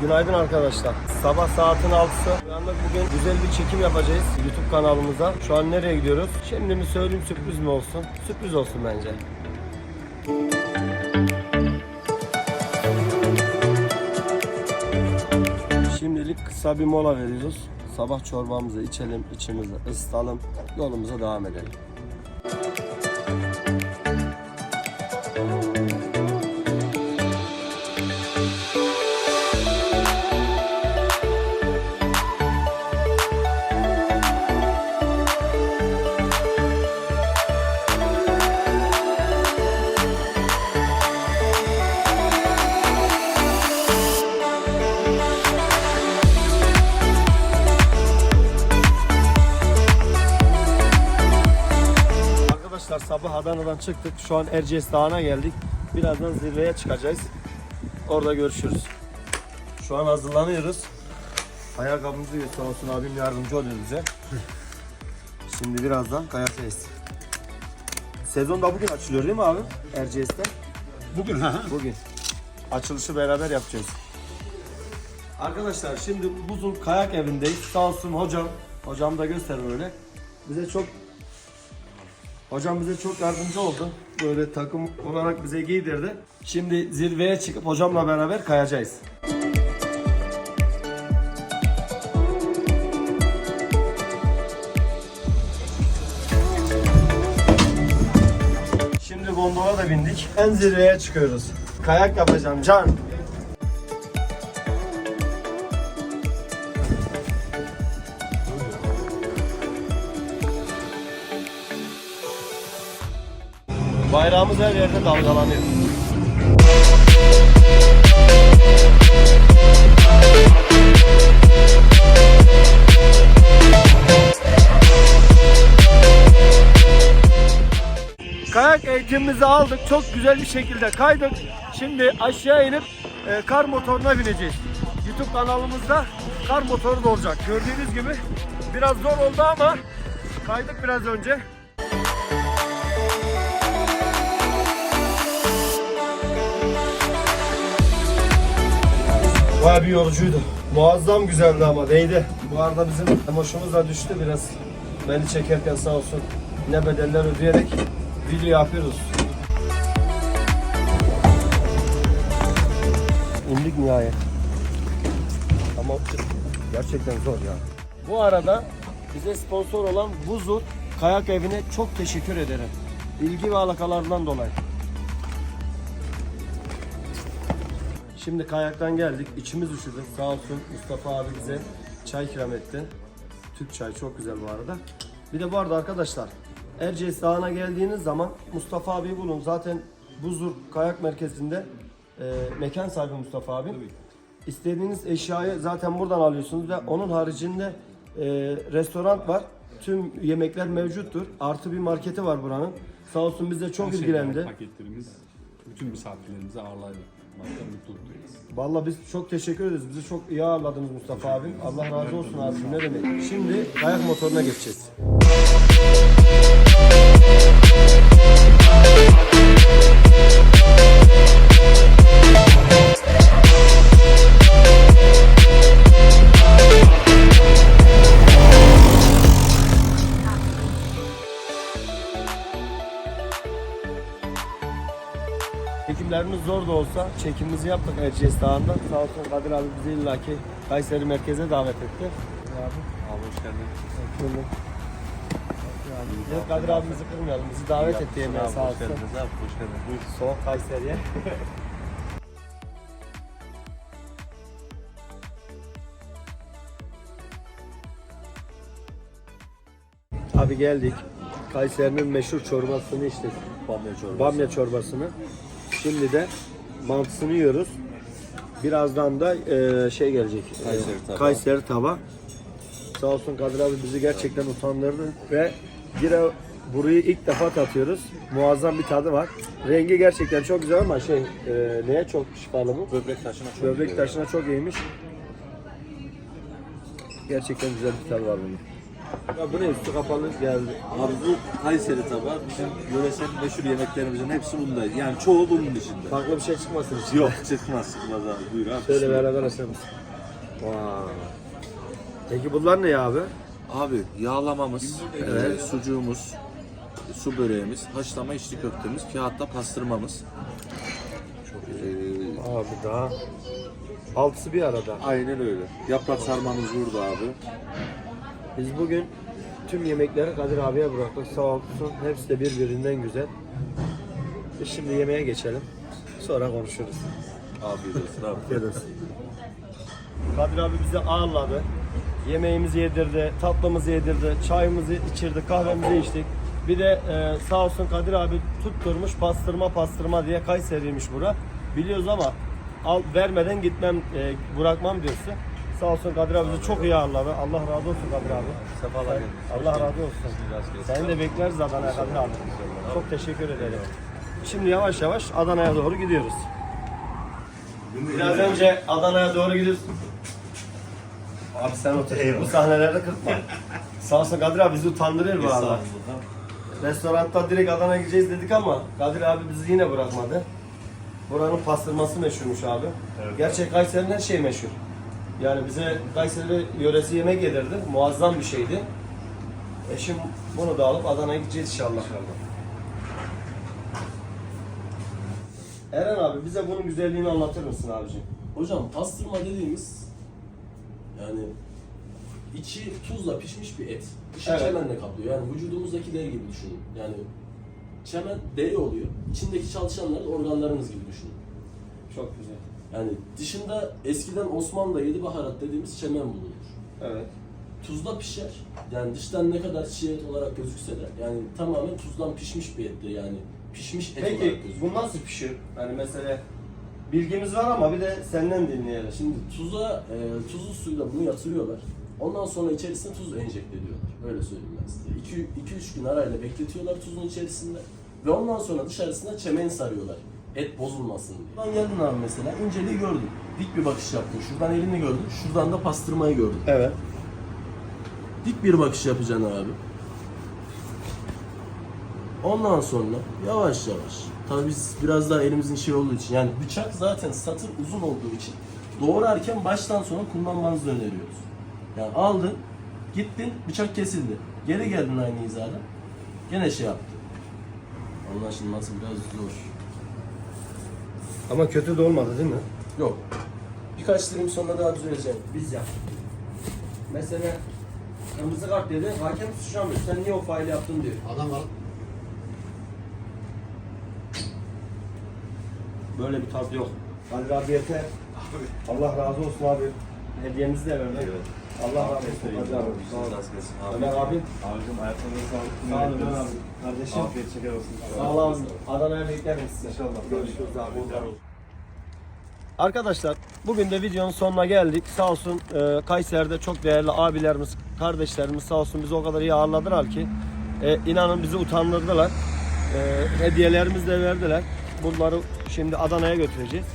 Günaydın arkadaşlar. Sabah saatin 6'sı. Uyandık bugün güzel bir çekim yapacağız YouTube kanalımıza. Şu an nereye gidiyoruz? Şimdi mi söyleyeyim sürpriz mi olsun? Sürpriz olsun bence. Şimdilik kısa bir mola veriyoruz. Sabah çorbamızı içelim, içimizi ısıtalım, yolumuza devam edelim. Sabah Adana'dan çıktık. Şu an Erciyes Dağı'na geldik. Birazdan zirveye çıkacağız. Orada görüşürüz. Şu an hazırlanıyoruz. Ayakkabımızı sağ olsun abim yardımcı oluyor bize. Şimdi birazdan kayacağız. Sezon da bugün açılıyor değil mi abi? Erciyes'te. Bugün ha. Bugün. Açılışı beraber yapacağız. Arkadaşlar şimdi buzun kayak evindeyiz. Sağ olsun hocam. Hocam da gösterir öyle. Bize çok Hocam bize çok yardımcı oldu. Böyle takım olarak bize giydirdi. Şimdi zirveye çıkıp hocamla beraber kayacağız. Şimdi gondola da bindik. En zirveye çıkıyoruz. Kayak yapacağım Can. Bayrağımız her yerde dalgalanıyor. Kayak eğitimimizi aldık. Çok güzel bir şekilde kaydık. Şimdi aşağı inip e, kar motoruna bineceğiz. YouTube kanalımızda kar motoru da olacak. Gördüğünüz gibi biraz zor oldu ama kaydık biraz önce. Bayağı bir yorucuydu. Muazzam güzeldi ama değdi. Bu arada bizim hoşumuz da düştü biraz. Beni çekerken sağ olsun ne bedeller ödeyerek video yapıyoruz. İndik nihayet. Ama gerçekten zor ya. Bu arada bize sponsor olan Buzur Kayak Evi'ne çok teşekkür ederim. İlgi ve alakalarından dolayı. Şimdi kayaktan geldik. İçimiz üşüdü. Sağ olsun Mustafa abi bize çay ikram etti. Türk çay çok güzel bu arada. Bir de bu arada arkadaşlar Erciyes Dağı'na geldiğiniz zaman Mustafa abi bulun. Zaten Buzur Kayak Merkezi'nde e, mekan sahibi Mustafa abi. İstediğiniz eşyayı zaten buradan alıyorsunuz ve onun haricinde e, restoran var. Tüm yemekler mevcuttur. Artı bir marketi var buranın. Sağ olsun bize çok Her ilgilendi. Paketlerimiz bütün misafirlerimizi ağırlaymaktan mutluluk duyuyoruz. Vallahi biz çok teşekkür ederiz. Bizi çok iyi ağırladınız Mustafa abim. Allah razı olsun abi. Ne demek. Şimdi kayak motoruna geçeceğiz. Olsa çekimimizi yaptık Erciyes Dağı'nda. Sağ olsun Kadir abi bizi illaki Kayseri merkeze davet etti. Abi. Abi hoş geldin. Şöyle. Yok Kadir abimizi kırmayalım. Bizi davet etti yemeğe sağ olsun. abi, hoş geldin. Buyur. Soğuk Kayseri'ye. Abi geldik. Kayseri'nin meşhur çorbasını içtik. Bamya çorbası. Bamya çorbasını. Şimdi de mantısını yiyoruz. Birazdan da e, şey gelecek. e, Kayseri tava. Kayseri tava. Sağ olsun Kadir abi bizi gerçekten utandırdı ve yine burayı ilk defa tatıyoruz. Muazzam bir tadı var. Rengi gerçekten çok güzel ama şey e, neye çok şifalı bu? Böbrek taşına çok Böbrek taşına çok iyiymiş. Gerçekten güzel bir tadı var bunun. Ya bu ne üstü kapalı geldi. Abi bu Kayseri tabağı bizim yöresel meşhur yemeklerimizin hepsi bunda. Yani çoğu bunun içinde. Farklı bir şey çıkmasın işte. Yok çıkmaz çıkmaz abi buyur abi. Şöyle beraber açalım. Vay. Peki bunlar ne ya abi? Abi yağlamamız, e, sucuğumuz, su böreğimiz, haşlama içli köftemiz, kağıtta pastırmamız. Ee, Abi daha altısı bir arada. aynen öyle. Yaprak sarmamız burada abi. Biz bugün tüm yemekleri Kadir abiye bıraktık. Sağ olsun. Hepsi de birbirinden güzel. Biz şimdi yemeğe geçelim. Sonra konuşuruz. Afiyet olsun abi. Afiyet olsun. Kadir abi bizi ağırladı. Yemeğimizi yedirdi, tatlımızı yedirdi, çayımızı içirdi, kahvemizi içtik. Bir de e, sağ olsun Kadir abi tutturmuş pastırma pastırma diye Kayseriymiş bura. Biliyoruz ama al vermeden gitmem, e, bırakmam diyorsun. Sağ olsun Kadir abi bizi çok iyi ağırladı. Allah razı olsun Kadir abi. Sefalar Allah razı olsun. Seni de bekleriz Adana'ya Kadir abi. Çok teşekkür ederim. Şimdi yavaş yavaş Adana'ya doğru gidiyoruz. Biraz önce Adana'ya doğru gidiyoruz. Abi sen otur. Bu sahnelerde kırpma. Sağ olsun Kadir abi bizi utandırıyor bu arada. Restoranda direkt Adana'ya gideceğiz dedik ama Kadir abi bizi yine bırakmadı. Buranın pastırması meşhurmuş abi. Gerçek Kayseri'nin her şeyi meşhur. Yani bize Kayseri yöresi yemek yedirdi. Muazzam bir şeydi. E şimdi bunu da alıp Adana'ya gideceğiz inşallah. Eren abi bize bunun güzelliğini anlatır mısın abicim? Hocam pastırma dediğimiz yani içi tuzla pişmiş bir et. Dışı Evet. çemenle kaplıyor. Yani vücudumuzdaki deri gibi düşünün. Yani çemen deri oluyor. İçindeki çalışanlar da organlarımız gibi düşünün. Çok güzel. Yani dışında eskiden Osmanlı'da yedi baharat dediğimiz çemen bulunur. Evet. Tuzla pişer. Yani dıştan ne kadar çiğ et olarak gözükse de yani tamamen tuzdan pişmiş bir ettir yani. Pişmiş et olarak Peki gözükür. bu nasıl pişiyor? Yani mesela bilgimiz var ama bir de senden dinleyelim. Şimdi tuza, e, tuzlu suyla bunu yatırıyorlar. Ondan sonra içerisine tuz enjekte ediyorlar. Öyle söyleyeyim ben size. 2-3 gün arayla bekletiyorlar tuzun içerisinde. Ve ondan sonra dışarısına çemen sarıyorlar. Et bozulmasın diye. Buradan geldin abi mesela, inceliği gördün. Dik bir bakış yaptın. Şuradan elini gördün, şuradan da pastırmayı gördün. Evet. Dik bir bakış yapacaksın abi. Ondan sonra yavaş yavaş. Tabii biz biraz daha elimizin şey olduğu için yani bıçak zaten satır uzun olduğu için doğrarken baştan sona kullanmanızı öneriyoruz. Yani aldın, gittin, bıçak kesildi. Geri geldin aynı hizada. Gene şey yaptı. Anlaşılması biraz zor. Ama kötü de olmadı değil mi? Yok. Birkaç dilim sonra daha düzeleceğim. Biz yaptık. Mesela kırmızı kart dedi, hakem suçlamıyor. Sen niye o faili yaptın diyor. Adam var. Böyle bir tat yok. Kadir abi yeter. Allah razı olsun abi. Hediyemizi de verdi. Allah razı olsun Kadir abi. Sağ ol. Ömer abi. Abicim ayaklarınıza sağlık. Sağ ol Ömer abi. Kardeşim. Afiyet şeker olsun. Sağ ol abi. Adana'ya beklerim sizi. İnşallah. Görüşürüz abi. Arkadaşlar bugün de videonun sonuna geldik. Sağ olsun e, Kayseri'de çok değerli abilerimiz, kardeşlerimiz sağ olsun bizi o kadar iyi ağırladılar ki e, inanın bizi utandırdılar. E, hediyelerimizi de verdiler. Bunları şimdi Adana'ya götüreceğiz.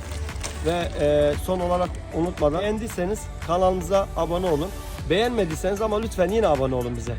Ve e, son olarak unutmadan beğendiyseniz kanalımıza abone olun. Beğenmediyseniz ama lütfen yine abone olun bize.